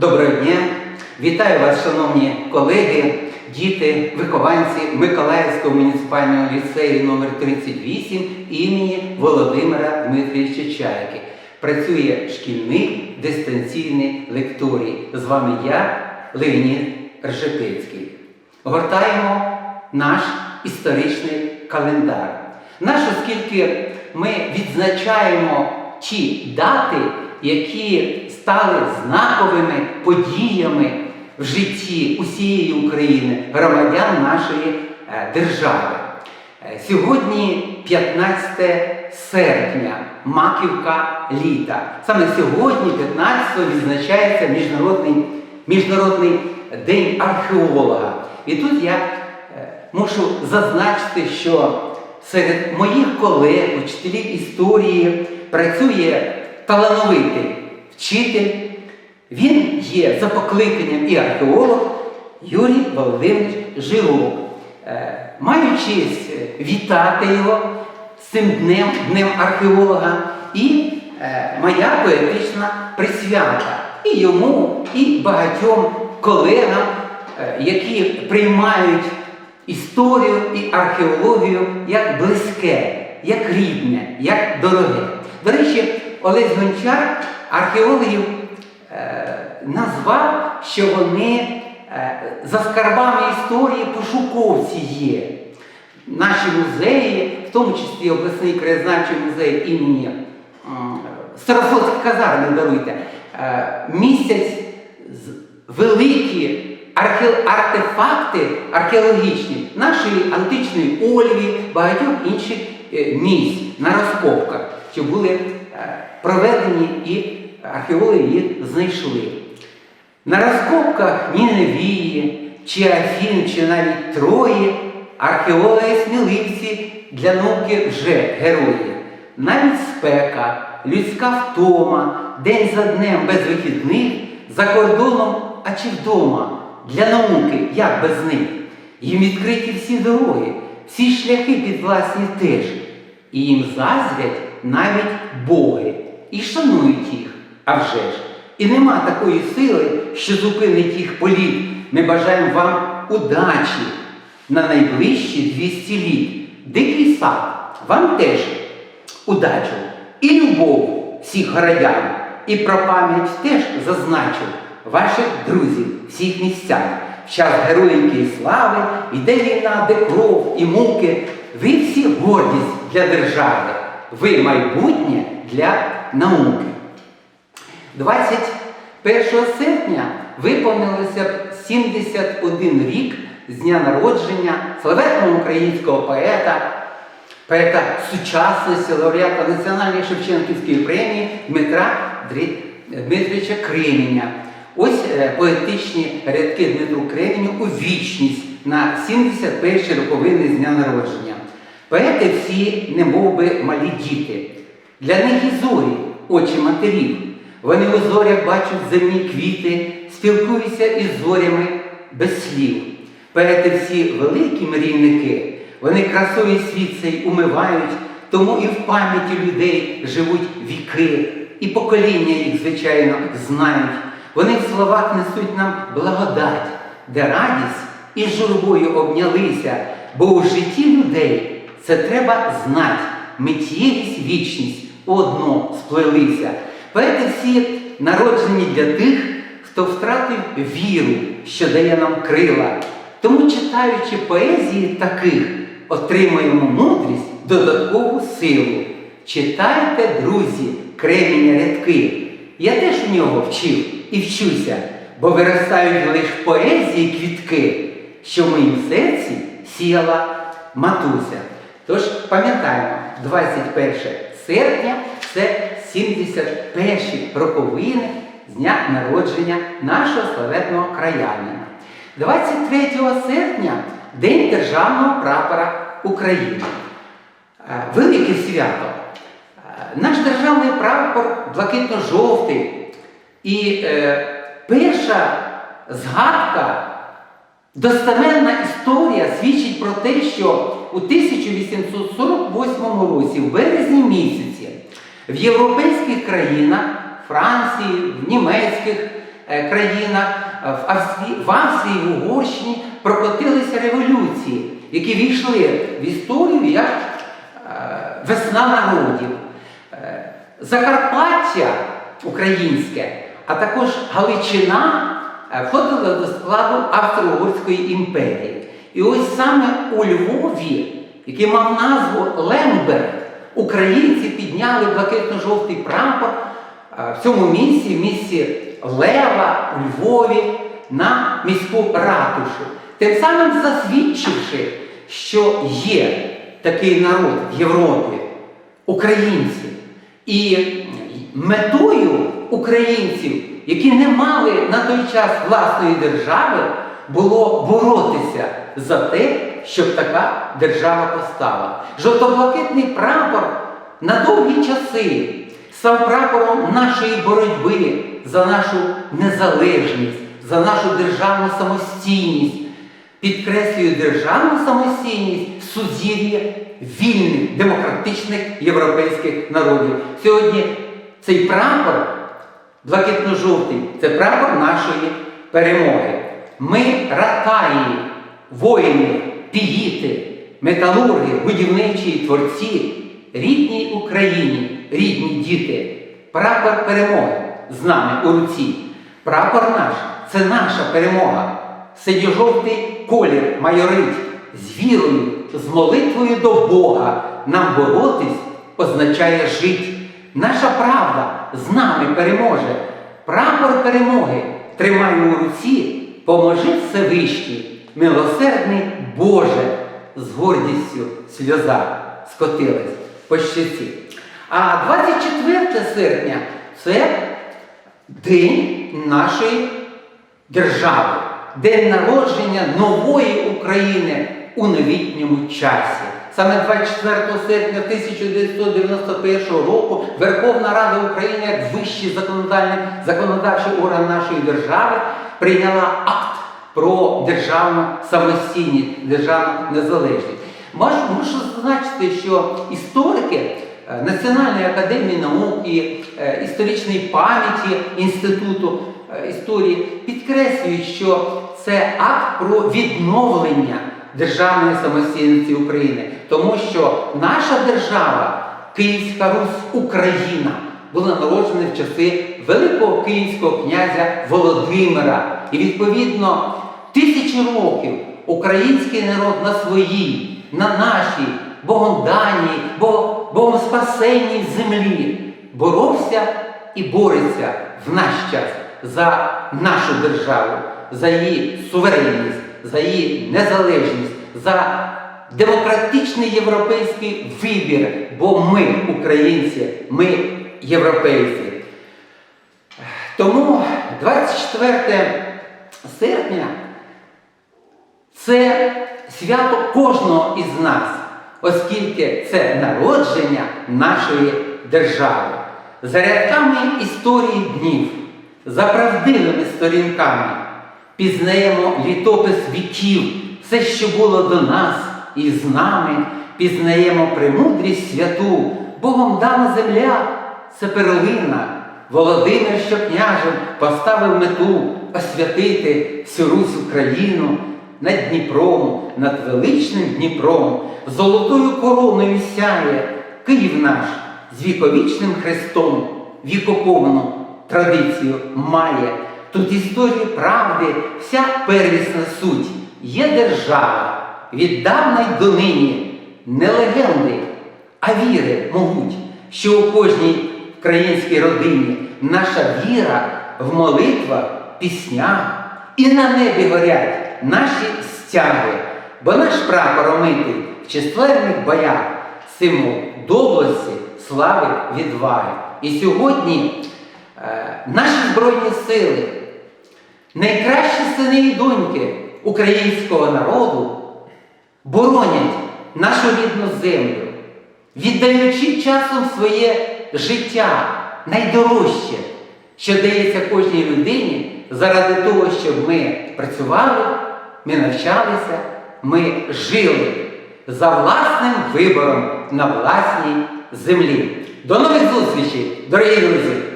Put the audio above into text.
Доброго дня! Вітаю вас, шановні колеги, діти, вихованці Миколаївського муніципального ліцею номер 38 імені Володимира Дмитрійовича Чайки. Працює шкільний дистанційний лекторій. З вами я, Леонід Ржепецький. Гортаємо наш історичний календар. Наш, оскільки ми відзначаємо ті дати, які стали знаковими подіями в житті усієї України, громадян нашої е, держави. Е, Сьогодні 15 серпня, маківка літа. Саме сьогодні, 15-го, відзначається Міжнародний, Міжнародний день археолога. І тут я е, мушу зазначити, що серед моїх колег, учителів історії, працює талановитий вчитель. Він є за покликанням і археолог Юрій Володимирович Жилок. Е, Маю честь е, вітати його цим днем, днем археолога, і е, моя поетична присвята і йому, і багатьом колегам, які приймають історію і археологію як близьке, як рідне, як дороге. До речі, Олесь Гончар археологів е, назвав, що вони е, за скарбами історії пошуковці є. Наші музеї, в тому числі обласний краєзнавчий музей імені м, Старосоцькі казарми, даруйте, е, містять з- великі артефакти археологічні нашої античної Ольві, багатьох інших місць на розкопках, що були проведені і археологи їх знайшли. На розкопках Ніневії, чи Афін, чи навіть Трої археологи сміливці для науки вже герої. Навіть спека, людська втома, день за днем без вихідних, за кордоном, а чи вдома, для науки, як без них. Їм відкриті всі дороги, всі шляхи під власні теж. І їм заздрять навіть боги і шанують їх, а вже ж. І нема такої сили, що зупинить їх політ. Ми бажаємо вам удачі на найближчі 200 літ. Дикий сад, вам теж удачу і любов всіх городян. І про пам'ять теж зазначу ваших друзів, всіх містян. В час героїнки і слави йде війна, де кров і муки. Ви всі гордість для держави, ви майбутнє для науки. 21 серпня виповнилося б 71 рік з дня народження славетного українського поета, поета сучасності, лауреата Національної Шевченківської премії Дмитра Дмитровича Кременя. Ось е, поетичні рядки Дмитру Кременю у вічність на 71 роковини з дня народження. Поети всі, не би малі діти. Для них і зорі, очі матерів. Вони у зорях бачать земні квіти, спілкуються із зорями без слів. Поети всі великі мрійники, вони красою світ цей умивають, тому і в пам'яті людей живуть віки, і покоління їх, звичайно, знають. Вони в словах несуть нам благодать, де радість і журбою обнялися, бо у житті людей це треба знати, миттєвість, вічність одно сплелися. Поети всі народжені для тих, хто втратив віру, що дає нам крила. Тому, читаючи поезії таких, отримаємо мудрість, додаткову силу. Читайте, друзі, креміння рядки. Я теж у нього вчив і вчуся, бо виростають лише поезії квітки, що в моїм серці сіяла матуся. Тож пам'ятаємо, 21 серпня це 71 роковини з дня народження нашого славетного краянина. 23 серпня День Державного прапора України. Е, Велике свято. Е, Наш державний прапор блакитно-жовтий. І е, перша згадка, достеменна історія свідчить про те, що у 1848 році, в березні місяці, в європейських країнах, Франції, в німецьких, е, країнах, е, в Австрії, в Австрії, в Угорщині прокотилися революції, які війшли в історію як е, весна народів. Закарпаття українське, а також Галичина входили до складу Австро-Угорської імперії. І ось саме у Львові, який мав назву Лемберг, українці підняли блакитно-жовтий прапор е, в цьому місці, в місці Лева у Львові на міську ратушу, тим самим засвідчивши, що є такий народ в Європі, українці. І метою українців, які не мали на той час власної держави, було боротися за те, щоб така держава постала. Жовто-блакитний прапор на довгі часи став прапором нашої боротьби за нашу незалежність, за нашу державну самостійність. Підкреслюю державну самостійність в сузір'ї вільних демократичних європейських народів. Сьогодні цей прапор блакитно-жовтий це прапор нашої перемоги. Ми ратаї, воїни, піїти, металурги, будівничі творці, рідній Україні, рідні діти. Прапор перемоги з нами у руці. Прапор наш це наша перемога. Синьо-жовтий колір майорить з вірою, з молитвою до Бога. Нам боротись означає жити. Наша правда з нами переможе. Прапор перемоги тримаю у руці, поможи Всевишній, милосердний Боже, з гордістю сльоза скотилась по щоці. А 24 серпня це День нашої держави, день народження нової України у новітньому часі. Саме 24 серпня 1991 року Верховна Рада України, як вищий законодавчий орган нашої держави, прийняла про державну самостійність, державну незалежність. Мушу зазначити, що історики е, Національної академії наук і е, історичної пам'яті Інституту е, історії підкреслюють, що це акт про відновлення державної самостійності України, тому що наша держава, Київська Русь Україна, була народжена в часи Великого Київського князя Володимира. І відповідно тисячі років український народ на своїй, на нашій, Богом даній, Бо- Богом спасенній землі боровся і бореться в наш час за нашу державу, за її суверенність, за її незалежність, за демократичний європейський вибір, бо ми, українці, ми європейці. Тому 24 серпня це свято кожного із нас, оскільки це народження нашої держави. За рядками історії днів, за правдивими сторінками пізнаємо літопис віків, все, що було до нас і з нами, пізнаємо премудрість святу, Богом дана земля це перлина. Володимир, що княжем поставив мету освятити всю Русь Україну над Дніпром, над величним Дніпром, золотою короною сяє Київ наш з віковічним хрестом, вікоповну традицію має. Тут історії правди, вся первісна суть. Є держава, віддавна й донині, не легенди, а віри могуть, що у кожній українській родині наша віра в молитвах, піснях і на небі горять наші стяги, бо наш прапор омитий в численних боях, символ доблесті, слави, відваги. І сьогодні е, наші Збройні сили, найкращі сини і доньки українського народу боронять нашу рідну землю, віддаючи часом своє життя найдорожче, що дається кожній людині заради того, щоб ми працювали, ми навчалися, ми жили за власним вибором на власній землі. До нових зустрічей, дорогі друзі!